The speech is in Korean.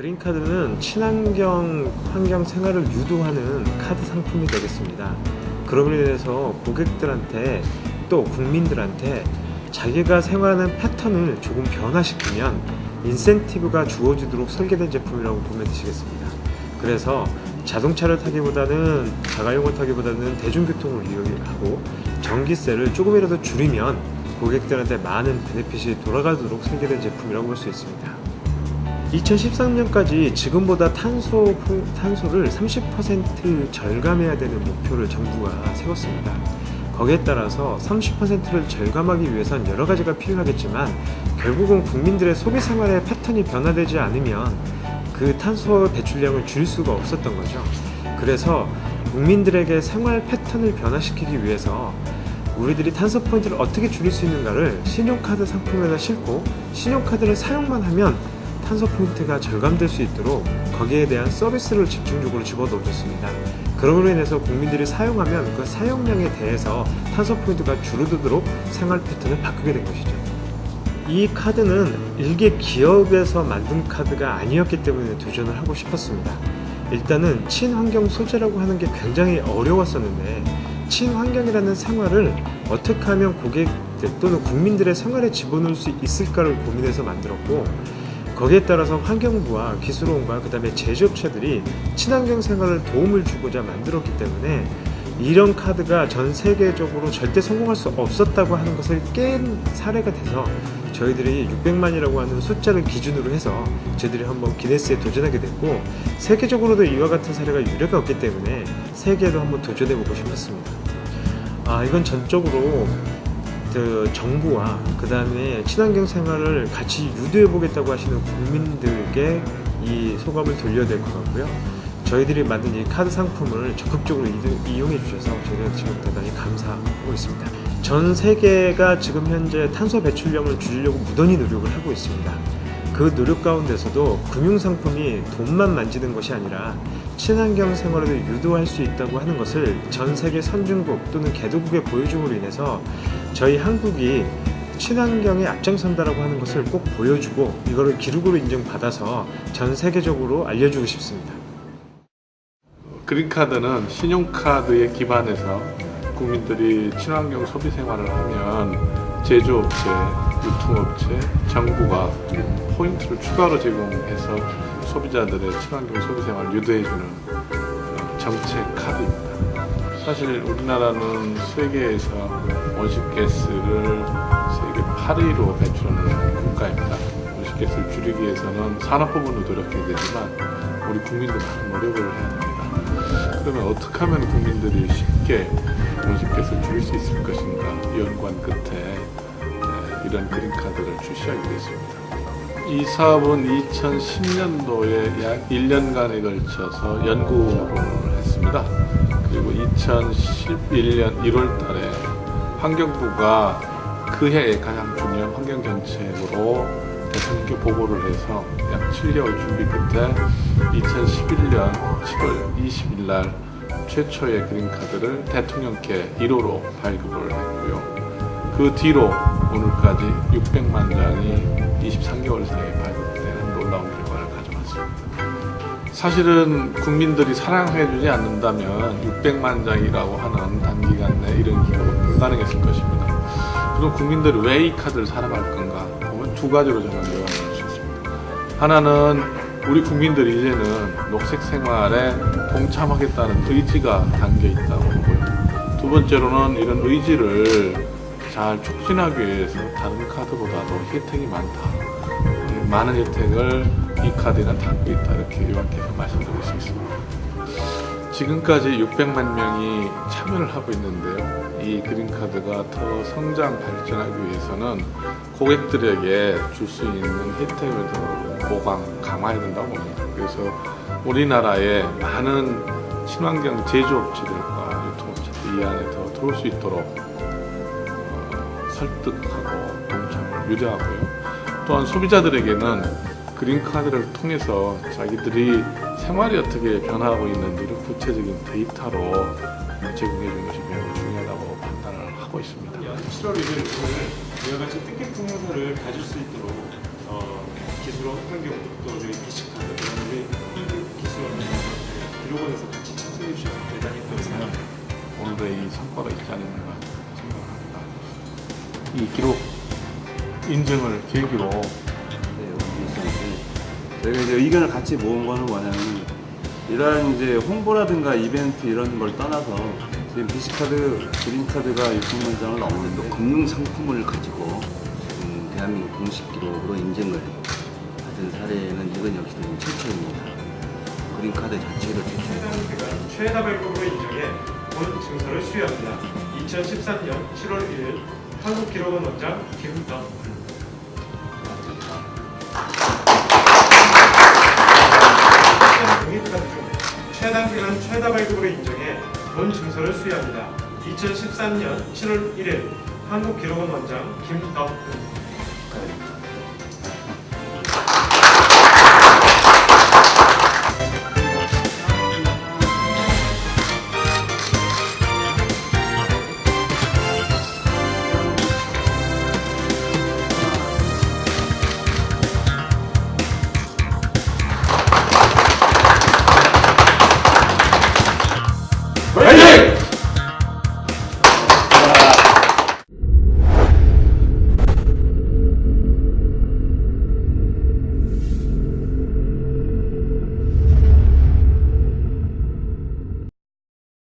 그린카드는 친환경 환경 생활을 유도하는 카드 상품이 되겠습니다. 그럼으로 인해서 고객들한테 또 국민들한테 자기가 생활하는 패턴을 조금 변화시키면 인센티브가 주어지도록 설계된 제품이라고 보면 되시겠습니다. 그래서 자동차를 타기보다는 자가용을 타기보다는 대중교통을 이용하고 전기세를 조금이라도 줄이면 고객들한테 많은 베네핏이 돌아가도록 설계된 제품이라고 볼 수 있습니다. 2013년까지 지금보다 탄소, 탄소를 30% 절감해야 되는 목표를 정부가 세웠습니다. 거기에 따라서 30%를 절감하기 위해선 여러 가지가 필요하겠지만 결국은 국민들의 소비 생활의 패턴이 변화되지 않으면 그 탄소 배출량을 줄일 수가 없었던 거죠. 그래서 국민들에게 생활 패턴을 변화시키기 위해서 우리들이 탄소 포인트를 어떻게 줄일 수 있는가를 신용카드 상품에다 싣고 신용카드를 사용만 하면 탄소 포인트가 절감될 수 있도록 거기에 대한 서비스를 집중적으로 집어넣어줬습니다. 그럼으로 인해서 국민들이 사용하면 그 사용량에 대해서 탄소 포인트가 줄어들도록 생활 패턴을 바꾸게 된 것이죠. 이 카드는 일개 기업에서 만든 카드가 아니었기 때문에 도전을 하고 싶었습니다. 일단은 친환경 소재라고 하는 게 굉장히 어려웠었는데 친환경이라는 생활을 어떻게 하면 고객들 또는 국민들의 생활에 집어넣을 수 있을까를 고민해서 만들었고 거기에 따라서 환경부와 기술원과 그다음에 제조업체들이 친환경 생활을 도움을 주고자 만들었기 때문에 이런 카드가 전 세계적으로 절대 성공할 수 없었다고 하는 것을 깬 사례가 돼서 저희들이 600만이라고 하는 숫자를 기준으로 해서 저희들이 한번 기네스에 도전하게 됐고 세계적으로도 이와 같은 사례가 유례가 없기 때문에 세계에도 한번 도전해보고 싶었습니다. 아 이건 전적으로 그 정부와 그 다음에 친환경 생활을 같이 유도해 보겠다고 하시는 국민들께 이 소감을 돌려야 될 것 같고요. 저희들이 만든 이 카드 상품을 적극적으로 이- 이용해 주셔서 저희가 지금 대단히 감사하고 있습니다. 전 세계가 지금 현재 탄소 배출량을 줄이려고 무던히 노력을 하고 있습니다. 그 노력 가운데서도 금융 상품이 돈만 만지는 것이 아니라 친환경 생활을 유도할 수 있다고 하는 것을 전 세계 선진국 또는 개도국에 보여줌으로 인해서 저희 한국이 친환경에 앞장선다라고 하는 것을 꼭 보여주고 이거를 기록으로 인정받아서 전 세계적으로 알려주고 싶습니다. 그린카드는 신용카드에 기반해서 국민들이 친환경 소비 생활을 하면 제조업체, 유통업체, 정부가 포인트를 추가로 제공해서 소비자들의 친환경 소비 생활을 유도해주는 정책 카드입니다. 사실 우리나라는 세계에서 온실가스를 세계 8위로 배출하는 국가입니다. 온실가스를 줄이기 위해서는 산업 부분도 노력해야 되지만 우리 국민도 많은 노력을 해야 됩니다. 그러면 어떻게 하면 국민들이 쉽게 온실가스를 줄일 수 있을 것인가 연구한 끝에 네, 이런 그린카드를 출시하게 됐습니다. 이 사업은 2010년도에 약 1년간에 걸쳐서 연구를 했습니다. 그리고 2011년 1월 달에 환경부가 그해의 가장 중요한 환경 정책으로 대통령께 보고를 해서 약 7개월 준비 끝에 2011년 7월 20일 날 최초의 그린카드를 대통령께 1호로 발급을 했고요. 그 뒤로 오늘까지 600만 장이 23개월 사이에 발급 사실은 국민들이 사랑해주지 않는다면 600만 장이라고 하는 단기간 내 이런 기록은 불가능했을 것입니다. 그럼 국민들이 왜 이 카드를 사랑할 건가? 보면 두 가지로 저는 요약할 수 있습니다. 하나는 우리 국민들이 이제는 녹색 생활에 동참하겠다는 의지가 담겨 있다고 보고요. 두 번째로는 이런 의지를 잘 촉진하기 위해서 다른 카드보다도 혜택이 많다. 많은 혜택을 이 카드에는 담고 있다. 이렇게 요약해서 말씀드릴 수 있습니다. 지금까지 600만 명이 참여를 하고 있는데요. 이 그린카드가 더 성장 발전하기 위해서는 고객들에게 줄 수 있는 혜택을 더 보강, 강화해야 된다고 봅니다. 그래서 우리나라에 많은 친환경 제조업체들과 유통업체들이 이 안에 더 들어올 수 있도록 어, 설득하고 동참을 유도하고요. 또한 소비자들에게는 그린카드를 통해서 자기들이 생활이 어떻게 변화하고 있는지를 구체적인 데이터로 제공해 주는 것이 매우 중요하다고 판단을 하고 있습니다. 7월 1일 오늘 이와 같이 뜻깊은 행사를 가질 수 있도록 어, 기술원 환경 또 저희 비식카드 우리 기술원 기록원에서 같이 참석해 주셔서 대단히 감사합니다. 오늘도 이 성과가 있지 않을까 생각합니다. 이 기록 인증을 계기로 저희가 이제 의견을 같이 모은 거는 뭐냐면 이러한 이제 홍보라든가 이벤트 이런 걸 떠나서 지금 비시카드, 그린카드가 유통문장을 또 넘었는데 금융 상품을 가지고 지금 대한민국 공식 기록으로 인증을 받은 사례는 이건 역시 최초입니다. 그린카드 자체로 최초. 해당 기관 최다 발급으로 인정해 본 증서를 수여합니다. 2013년 7월 1일 한국기록원 원장 김덕 최단 기간 최다 발급으로 인정해 본 증서를 수여합니다. 2013년 7월 1일 한국기록원 원장 김덕